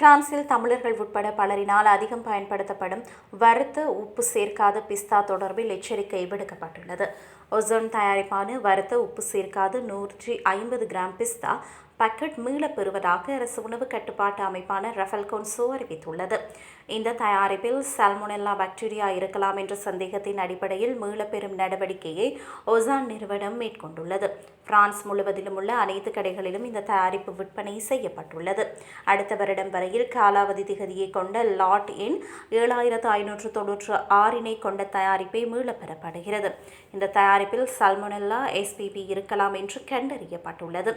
பிரான்சில் தமிழர்கள் உட்பட பலரினால் அதிகம் பயன்படுத்தப்படும் வறுத்த உப்பு சேர்க்காத பிஸ்தா தொடர்பில் எச்சரிக்கை விடுக்கப்பட்டுள்ளது. ஒசோன் தயாரிப்பான வறுத்த உப்பு சேர்க்காத நூற்றி ஐம்பது கிராம் பிஸ்தா பக்கெட் மீளப் பெறுவதாக அரசு உணவு கட்டுப்பாட்டு அமைப்பான ரஃபல் கொன்சோ அறிவித்துள்ளது. இந்த தயாரிப்பில் சால்மோனெல்லா பாக்டீரியா இருக்கலாம் என்ற சந்தேகத்தின் அடிப்படையில் மீளப்பெறும் நடவடிக்கையை ஒசான் நிறுவனம் மேற்கொண்டுள்ளது. பிரான்ஸ் முழுவதிலும் உள்ள அனைத்து கடைகளிலும் இந்த தயாரிப்பு விற்பனை செய்யப்பட்டுள்ளது. அடுத்த வருடம் வரையில் காலாவதி திகதியை கொண்ட லாட் எண் ஏழாயிரத்து ஐநூற்று தொன்னூற்று ஆறினை கொண்ட தயாரிப்பை மீளப்பெறப்படுகிறது இந்த தயாரிப்பில் சல்முனெல்லா எஸ்பிபி இருக்கலாம் என்று கண்டறியப்பட்டுள்ளது.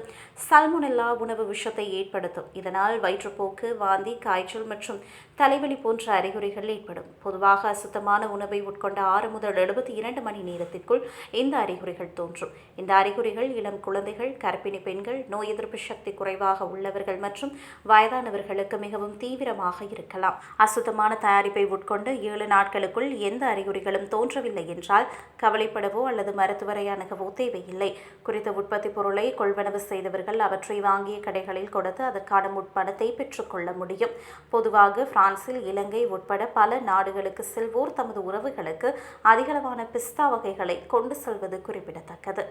சல்முனெல்லா உணவு விஷத்தை ஏற்படுத்தும். இதனால் வயிற்றுப்போக்கு வாந்தி காய்ச்சல் மற்றும் தலைவலி போன்ற அறிகுறிகள் ஏற்படும். பொதுவாக அசுத்தமான உணவை உட்கொண்ட ஆறு முதல் எழுபத்தி இரண்டு மணி நேரத்திற்குள் இந்த அறிகுறிகள் தோன்றும். இந்த அறிகுறிகள் இளம் குழந்தைகள் கர்ப்பிணி பெண்கள் நோய் எதிர்ப்பு சக்தி குறைவாக உள்ளவர்கள் மற்றும் வயதானவர்களுக்கு மிகவும் தீவிரமாக இருக்கலாம். அசுத்தமான தயாரிப்பை உட்கொண்டு ஏழு நாட்களுக்குள் எந்த அறிகுறிகளும் தோன்றவில்லை என்றால் கவலைப்படவோ அல்லது மருத்துவரை அணுகவோ தேவையில்லை. குறித்த உற்பத்தி பொருளை கொள்வனவு செய்தவர்கள் அவற்றை வாங்கிய கடைகளில் கொடுத்து அதற்கான முற்பணத்தை பெற்றுக்கொள்ள முடியும். பொதுவாக பிரான்சில் இலங்கை உட்பட பல நாடுகளுக்கு செல்வோர் தமது உறவுகளுக்கு அதிகளவான பிஸ்தா வகைகளை கொண்டு செல்வது குறிப்பிடத்தக்கது.